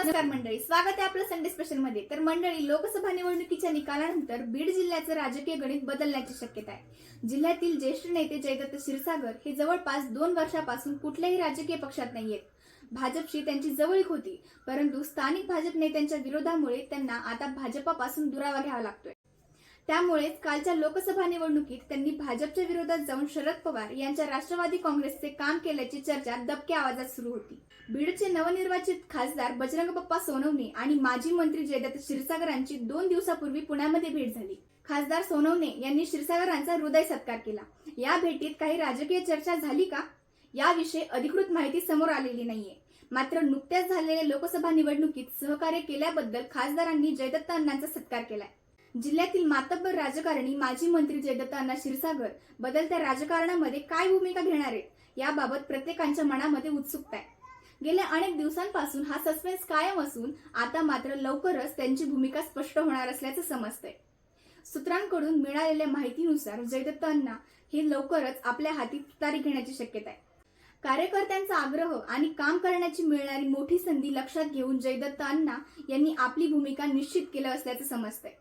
नमस्कार मंडळी स्वागत आहे आपलं संडे स्पेशलमध्ये. तर मंडळी लोकसभा निवडणुकीच्या निकालानंतर बीड जिल्ह्याचं राजकीय गणित बदलण्याची शक्यता आहे. जिल्ह्यातील ज्येष्ठ नेते जयदत्त क्षीरसागर हे जवळपास दोन वर्षापासून कुठल्याही राजकीय पक्षात नाहीयेत. भाजपशी त्यांची जवळीक होती परंतु स्थानिक भाजप नेत्यांच्या विरोधामुळे त्यांना आता भाजपापासून दुरावा घ्यावा लागतोय. त्यामुळेच कालच्या लोकसभा निवडणुकीत त्यांनी भाजपच्या विरोधात जाऊन शरद पवार यांच्या राष्ट्रवादी काँग्रेसचे काम केल्याची चर्चा दबक्या आवाजात सुरू होती. बीडचे नवनिर्वाचित खासदार बजरंग बाप्पा सोनवणे आणि माजी मंत्री जयदत्त क्षीरसागरांची दोन दिवसापूर्वी पुण्यामध्ये भेट झाली. खासदार सोनवणे यांनी क्षीरसागरांचा हृदय सत्कार केला. या भेटीत काही राजकीय चर्चा झाली का? याविषयी अधिकृत माहिती समोर आलेली नाहीये. मात्र नुकत्याच झालेल्या लोकसभा निवडणुकीत सहकार्य केल्याबद्दल खासदारांनी जयदत्त अण्णांचा सत्कार केलाय. जिल्ह्यातील मातब्बर राजकारणी माजी मंत्री जयदत्त क्षीरसागर बदलत्या राजकारणामध्ये काय भूमिका घेणार आहेत याबाबत प्रत्येकांच्या मनामध्ये उत्सुकता आहे. गेल्या अनेक दिवसांपासून हा सस्पेन्स कायम असून आता मात्र लवकरच त्यांची भूमिका स्पष्ट होणार असल्याचं समजतंय. सूत्रांकडून मिळालेल्या माहितीनुसार जयदत्त अण्णा हे लवकरच आपल्या हाती तुतारी घेण्याची शक्यता आहे. कार्यकर्त्यांचा आग्रह आणि काम करण्याची मिळणारी मोठी संधी लक्षात घेऊन जयदत्त अण्णा यांनी आपली भूमिका निश्चित केलं असल्याचं समजतंय.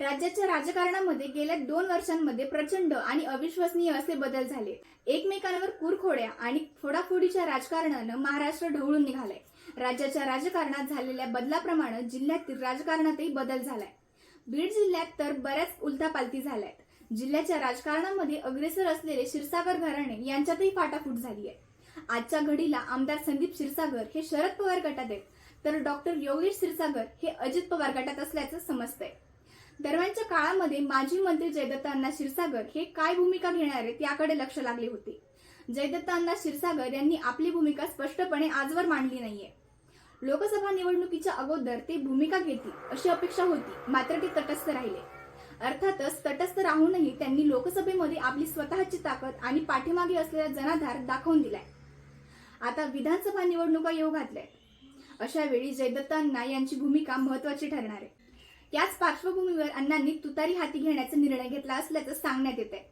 राज्याच्या राजकारणामध्ये गेल्या दोन वर्षांमध्ये प्रचंड आणि अविश्वसनीय असे बदल झाले. एकमेकांवर कुरखोड्या आणि फोडाफोडीच्या राजकारणानं महाराष्ट्र ढवळून निघालाय. राज्याच्या राजकारणात झालेल्या बदलाप्रमाणे जिल्ह्यातील राजकारणातही बदल झालाय. बीड जिल्ह्यात तर बऱ्याच उलथापालथी झाल्यात. जिल्ह्याच्या राजकारणामध्ये अग्रेसर असलेले क्षीरसागर घराणे यांच्यातही फाटाफूट झाली आहे आजच्या घडीला आमदार संदीप क्षीरसागर हे शरद पवार गटात आहेत. तर डॉक्टर योगेश क्षीरसागर हे अजित पवार गटात असल्याचं समजतंय. दरम्यानच्या काळामध्ये माजी मंत्री जयदत्त अण्णा क्षीरसागर हे काय भूमिका घेणार आहेत याकडे लक्ष लागले होते. जयदत्त अण्णा क्षीरसागर यांनी आपली भूमिका स्पष्टपणे आजवर मांडली नाहीये. लोकसभा निवडणुकीच्या अगोदर ते भूमिका घेतील अशी अपेक्षा होती मात्र ते तटस्थ राहिले. अर्थातच तटस्थ राहूनही त्यांनी लोकसभेमध्ये आपली स्वतःची ताकद आणि पाठीमागे असलेला जनाधार दाखवून दिलाय. आता विधानसभा निवडणुका येऊ घातल्या अशा वेळी जयदत्तांना यांची भूमिका महत्वाची ठरणार आहे. याच पार्श्वभूमीवर अण्णांनी तुतारी हाती घेण्याचा निर्णय घेतला असल्याचं सांगण्यात येत आहे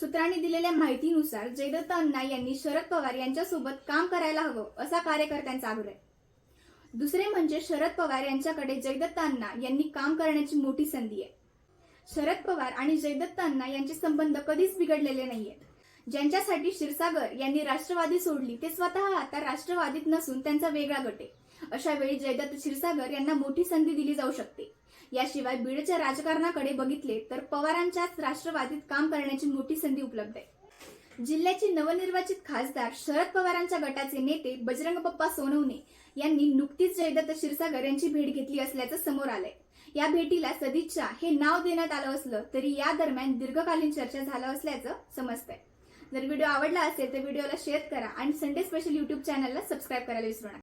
सूत्रांनी दिलेल्या माहितीनुसार जयदत्त अण्णा यांनी शरद पवार यांच्यासोबत काम करायला हवं असा कार्यकर्त्यांचा आग्रह दुसरे म्हणजे शरद पवार यांच्याकडे जयदत्त अण्णा यांनी काम करण्याची मोठी संधी आहे. शरद पवार आणि जयदत्त अण्णा यांचे संबंध कधीच बिघडलेले नाहीयेत. ज्यांच्यासाठी क्षीरसागर यांनी राष्ट्रवादी सोडली ते स्वतः आता राष्ट्रवादीत नसून त्यांचा वेगळा गट आहे. अशा वेळी जयदत्त क्षीरसागर यांना मोठी संधी दिली जाऊ शकते. याशिवाय बीडच्या राजकारणाकडे बघितले तर पवारांच्याच राष्ट्रवादीत काम करण्याची मोठी संधी उपलब्ध आहे. जिल्ह्याचे नवनिर्वाचित खासदार शरद पवारांच्या गटाचे नेते बजरंग पप्पा सोनवणे यांनी नुकतीच जयदत्त क्षीरसागर यांची भेट घेतली असल्याचं समोर आलंय. या भेटीला सदिच्छा हे नाव देण्यात आलं असलं तरी या दरम्यान दीर्घकालीन चर्चा झालं असल्याचं समजतंय. जर व्हिडिओ आवडला असेल तर व्हिडिओला शेअर करा आणि संडे स्पेशल युट्यूब चॅनलला सबस्क्राईब करायला विसरू नका.